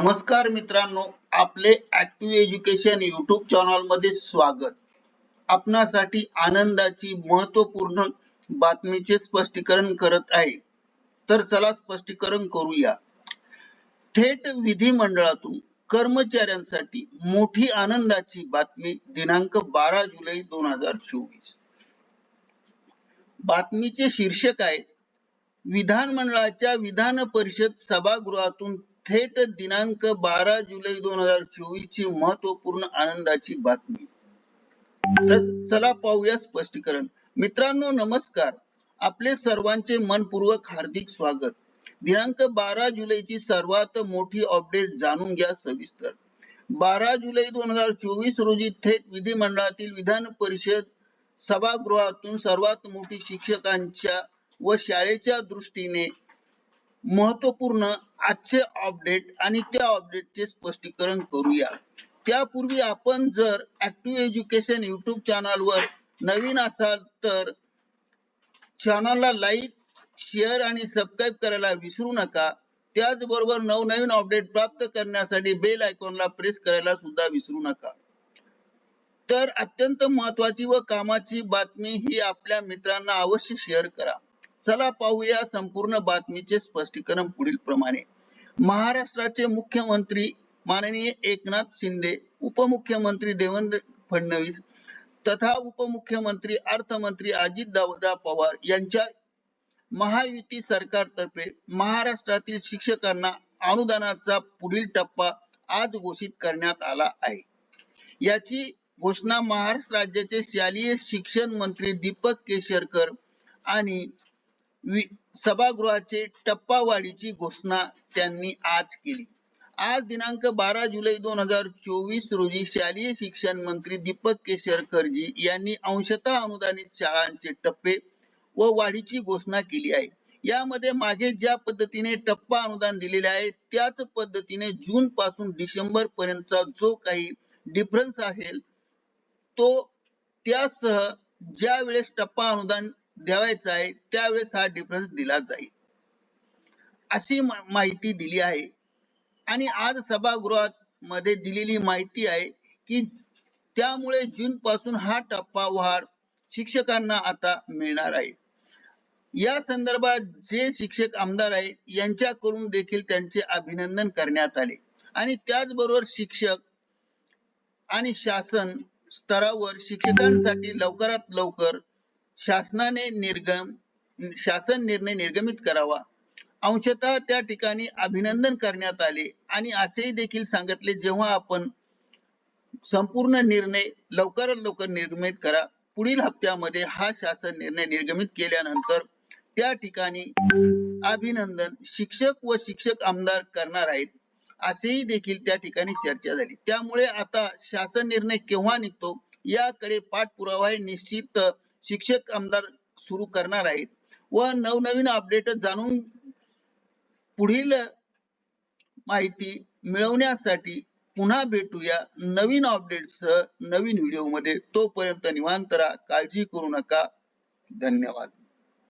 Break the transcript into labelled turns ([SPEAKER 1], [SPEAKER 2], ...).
[SPEAKER 1] नमस्कार मित्रांनो आपले ऍक्टिव्ह एज्युकेशन युट्यूब चॅनलमध्ये स्वागत. आपणासाठी आनंदाची महत्त्वपूर्ण बातमीचे स्पष्टीकरण करत आहे. तर चला स्पष्टीकरण करूया. थेट विधिमंडळातून कर्मचाऱ्यांसाठी मोठी आनंदाची बातमी दिनांक बारा जुलै दोन हजार चोवीस. बातमीचे शीर्षक आहे विधानमंडळाच्या विधान परिषद सभागृहातून थेट दिनांक बारा जुलै दोन हजार चोवीस ची महत्त्वपूर्ण आनंदाची बातमी. तर चला पाहूया स्पष्टीकरण. मित्रांनो नमस्कार. आपले सर्वांचे मनपूर्वक हार्दिक स्वागत. दिनांक बारा जुलैची सर्वात मोठी अपडेट जाणून घ्या सविस्तर. बारा जुलै दोन हजार चोवीस रोजी थेट विधिमंडळातील विधान परिषद सभागृहातून सर्वात मोठी शिक्षकांच्या व शाळेच्या दृष्टीने महत्त्वपूर्ण आजचे अपडेट आणि त्या अपडेटचे स्पष्टीकरण करूया. त्यापूर्वी आपण जर ऍक्टिव्ह एज्युकेशन युट्यूब चॅनलवर नवीन असाल तर चॅनलला लाईक शेअर आणि सबस्क्राईब करायला विसरू नका. त्याचबरोबर नवनवीन अपडेट प्राप्त करण्यासाठी बेल आयकॉनला प्रेस करायला सुद्धा विसरू नका. तर अत्यंत महत्वाची व कामाची बातमी ही आपल्या मित्रांना अवश्य शेअर करा. चला पाहूया संपूर्ण बातमीचे स्पष्टीकरण पुढील प्रमाणे. महाराष्ट्राचे मुख्यमंत्री माननीय एकनाथ शिंदे उपमुख्यमंत्री देवेंद्र फडणवीस तथा उपमुख्यमंत्री अर्थमंत्री अजित दादा पवार यांच्या महायुती सरकारतर्फे महाराष्ट्रातील शिक्षकांना अनुदानाचा पुढील टप्पा आज घोषित करण्यात आला आहे. याची घोषणा महाराष्ट्र राज्याचे शालेय शिक्षण मंत्री दीपक केसरकर आणि सभागृहाचे टप्पावाढीची घोषणा त्यांनी आज केली. आज दिनांक बारा जुलै दोन हजार चोवीस रोजी शालेय शिक्षण मंत्री दीपक केसरकरजी यांनी अंशतः अनुदानित शाळांचे टप्पे व वाढीची घोषणा केली आहे. यामध्ये मागे ज्या पद्धतीने टप्पा अनुदान दिलेले आहे त्याच पद्धतीने जून पासून डिसेंबर पर्यंतचा जो काही डिफरन्स आहे तो त्यासह ज्या वेळेस टप्पा अनुदान द्यावायचा आहे त्यावेळेस हा डिफरन्स दिला जाईल. अशी माहिती दिली आहे. आणि आज सभागृहात मध्ये दिलेली माहिती आहे की त्यामुळे जून पासून हा टप्पा वाढ शिक्षकांना आता मिळणार आहे. या संदर्भात जे शिक्षक आमदार आहेत यांच्याकडून देखील त्यांचे अभिनंदन करण्यात आले. आणि त्याचबरोबर शिक्षक आणि शासन स्तरावर शिक्षकांसाठी लवकरात लवकर शासनाने निर्गम शासन निर्णय निर्गमित करावा. अंशतः त्या ठिकाणी अभिनंदन करण्यात आले आणि असेही देखील सांगितले जेव्हा आपण संपूर्ण निर्णय लवकरात लवकर निर्गमित करा. पुढील हप्त्यामध्ये हा शासन निर्णय निर्गमित केल्यानंतर त्या ठिकाणी अभिनंदन शिक्षक व शिक्षक आमदार करणार आहेत असेही देखील त्या ठिकाणी चर्चा झाली. त्यामुळे आता शासन निर्णय केव्हा निघतो याकडे पाठपुरावा हे निश्चित शिक्षक आमदार सुरू करणार आहेत व नवनवीन अपडेट जाणून पुढील माहिती मिळवण्यासाठी पुन्हा भेटूया नवीन अपडेट्स नवीन व्हिडिओमध्ये. तोपर्यंत निवांतरा काळजी करू नका. धन्यवाद.